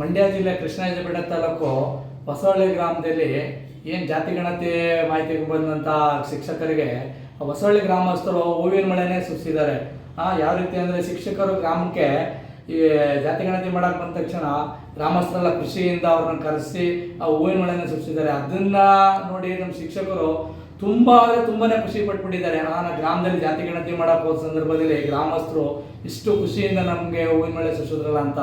ಮಂಡ್ಯ ಜಿಲ್ಲೆ ಕೃಷ್ಣರಾಜಪೇಟೆ ತಾಲೂಕು ಹೊಸಳ್ಳಿ ಗ್ರಾಮದಲ್ಲಿ ಏನು ಜಾತಿ ಗಣತಿ ಮಾಹಿತಿಗೆ ಬಂದಂಥ ಶಿಕ್ಷಕರಿಗೆ ಆ ಹೊಸಳ್ಳಿ ಗ್ರಾಮಸ್ಥರು ಹೂವಿನ ಮಳೆನೇ ಸುರಿಸಿದ್ದಾರೆ. ಯಾವ ರೀತಿ ಅಂದರೆ ಶಿಕ್ಷಕರು ಗ್ರಾಮಕ್ಕೆ ಈ ಜಾತಿ ಗಣತಿ ಮಾಡಕ್ಕೆ ಬಂದ ತಕ್ಷಣ ಗ್ರಾಮಸ್ಥರೆಲ್ಲ ಖುಷಿಯಿಂದ ಅವ್ರನ್ನ ಕರೆಸಿ ಆ ಹೂವಿನ ಮಳೆನ ಸುರಿಸಿದ್ದಾರೆ. ಅದನ್ನ ನೋಡಿ ನಮ್ಮ ಶಿಕ್ಷಕರು ತುಂಬ ಅಂದರೆ ತುಂಬಾ ಖುಷಿ ಪಟ್ಬಿಟ್ಟಿದ್ದಾರೆ. ನಾನು ಗ್ರಾಮದಲ್ಲಿ ಜಾತಿ ಗಣತಿ ಮಾಡಕ್ಕೆ ಹೋದ ಸಂದರ್ಭದಲ್ಲಿ ಗ್ರಾಮಸ್ಥರು ಇಷ್ಟು ಖುಷಿಯಿಂದ ನಮಗೆ ಹೂವಿನ ಮಳೆ ಸುರಿಸಿದ್ರಲ್ಲ ಅಂತ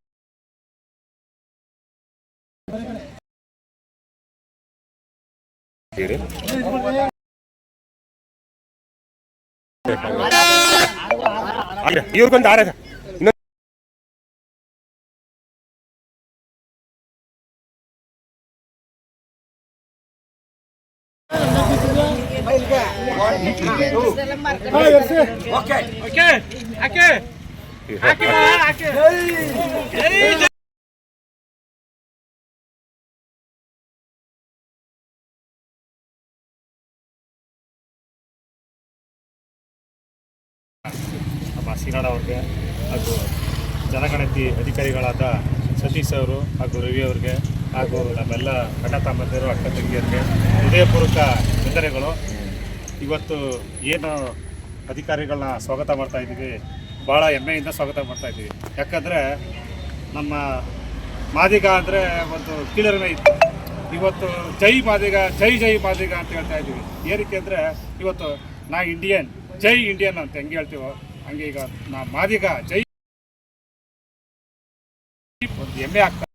ಪಟ್ಟಿದ್ದಾರೆ ಇನ್ನೊಂದು ಶಾಕ್ ಕೂಡ ಇವ್ರಿಗೊಂದು ಆರ ಇನ್ನೊಂದು ಶ್ರೀನಾಡ ಅವ್ರಿಗೆ ಹಾಗೂ ಜನಗಣತಿ ಅಧಿಕಾರಿಗಳಾದ ಸತೀಶ್ ಅವರು ಹಾಗೂ ರವಿ ಅವ್ರಿಗೆ ಹಾಗೂ ನಮ್ಮೆಲ್ಲ ಅಣ್ಣ ತಮ್ಮಂದಿರು, ಅಕ್ಕ ತಂಗಿಯರಿಗೆ ಹೃದಯಪೂರ್ವಕ ವಂದನೆಗಳು. ಇವತ್ತು ಏನು ಅಧಿಕಾರಿಗಳನ್ನ ಸ್ವಾಗತ ಮಾಡ್ತಾ ಇದ್ದೀವಿ ಭಾಳ ಹೆಮ್ಮೆಯಿಂದ ಸ್ವಾಗತ ಮಾಡ್ತಾ ಇದ್ದೀವಿ. ಯಾಕಂದರೆ ನಮ್ಮ ಮಾದಿಗ ಅಂದರೆ ಒಂದು ಕೀಳರಿಮೆ ಇತ್ತು. ಇವತ್ತು ಜೈ ಮಾದಿಗ, ಜೈ ಜೈ ಮಾದಿಗ ಅಂತ ಹೇಳ್ತಾ ಇದ್ದೀವಿ. ಏನಕ್ಕೆ ಅಂದರೆ, ಇವತ್ತು ನಾ ಇಂಡಿಯನ್ ಜೈ ಇಂಡಿಯನ್ ಅಂತ ಹೆಂಗೆ ಹೇಳ್ತೀವೋ ಹಂಗೆ ಈಗ ನಾ ಮಾದಿಗ ಜೈ ಒಂದು ಎಮ್ಮೆ ಆಗ್ತಾ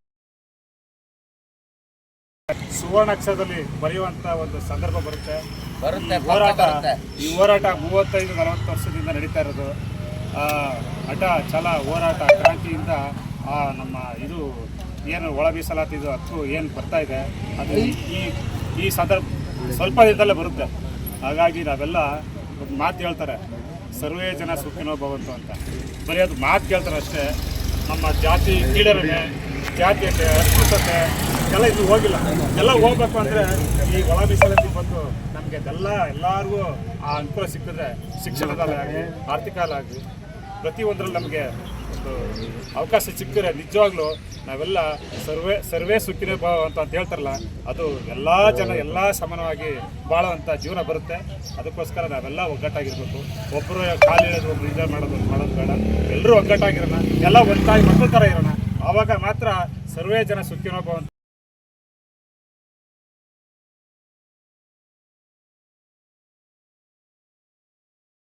ಸುವರ್ಣಾಕ್ಷರದಲ್ಲಿ ಬರೆಯುವಂತ ಒಂದು ಸಂದರ್ಭ ಬರುತ್ತೆ. ಬರುತ್ತೆ, ಹೋರಾಟ. ಈ ಹೋರಾಟ ಮೂವತ್ತೈದು ನಲವತ್ತು ವರ್ಷದಿಂದ ನಡೀತಾ ಇರೋದು. ಆ, ಹಠ ಛಲ ಹೋರಾಟ ಕ್ರಾಂತಿಯಿಂದ ಆ ನಮ್ಮ ಇದು ಏನು ಒಳ ಮೀಸಲಾತಿ ಇದು ಹಕ್ಕು ಏನು ಬರ್ತಾ ಇದೆ ಅದು ಈ- ಈ ಸಂದರ್ಭ ಸ್ವಲ್ಪ ದಿನದಲ್ಲೇ ಬರುತ್ತೆ. ಹಾಗಾಗಿ ನಾವೆಲ್ಲ ಒಂದು ಮಾತು ಹೇಳ್ತಾರೆ. ಸರ್ವೇ ಜನ ಸುಖಿನೋ ಭವಂತು ಅಂತ. ಬರೀ ಅದು ಮಾತು ಕೇಳ್ತಾರೆ ಅಷ್ಟೇ. ನಮ್ಮ ಜಾತಿ ಕೀಳರಿಗೆ ಜಾತಿಯತೆ ಅಸ್ಪೃಶ್ಯತೆ ಎಲ್ಲ ಇದು ಹೋಗಿಲ್ಲ. ಎಲ್ಲ ಹೋಗ್ಬೇಕು ಅಂದರೆ ಈ ಒಳ ಮೀಸಲಾತಿ ಬಂದು ನಮಗೆ ಎಲ್ಲ ಎಲ್ಲರಿಗೂ ಆ ಅನುಕೂಲ ಸಿಕ್ಕಿದ್ರೆ ಶಿಕ್ಷಣದಲ್ಲಾಗಲಿ ಆರ್ಥಿಕಲ್ಲಾಗಲಿ ಪ್ರತಿಯೊಂದರಲ್ಲಿ ನಮಗೆ ಒಂದು ಅವಕಾಶ ಸಿಕ್ಕರೆ ನಿಜವಾಗ್ಲೂ ನಾವೆಲ್ಲ ಸರ್ವೇ ಸರ್ವೇ ಸುಖಿನೇ ಭಾವ ಅಂತ ಅಂತ ಹೇಳ್ತಾರಲ್ಲ, ಅದು ಎಲ್ಲ ಜನ ಎಲ್ಲ ಸಮಾನವಾಗಿ ಬಾಳುವಂಥ ಜೀವನ ಬರುತ್ತೆ. ಅದಕ್ಕೋಸ್ಕರ ನಾವೆಲ್ಲ ಒಗ್ಗಟ್ಟಾಗಿರ್ಬೇಕು. ಒಬ್ಬರು ಕಾಲು ಹೇಳೋದು ಒಬ್ಬರು ಎಂಜಾಯ್ ಮಾಡೋದು ಮಾಡೋದು ಬೇಡ. ಎಲ್ಲರೂ ಒಗ್ಗಟ್ಟಾಗಿರೋಣ. ಎಲ್ಲ ಒಂದಾಗಿ ಮಕ್ಕಳ ಥರ ಇರೋಣ. ಆವಾಗ ಮಾತ್ರ ಸರ್ವೇ ಜನ ಸುಖಿನೋ ಭಾವ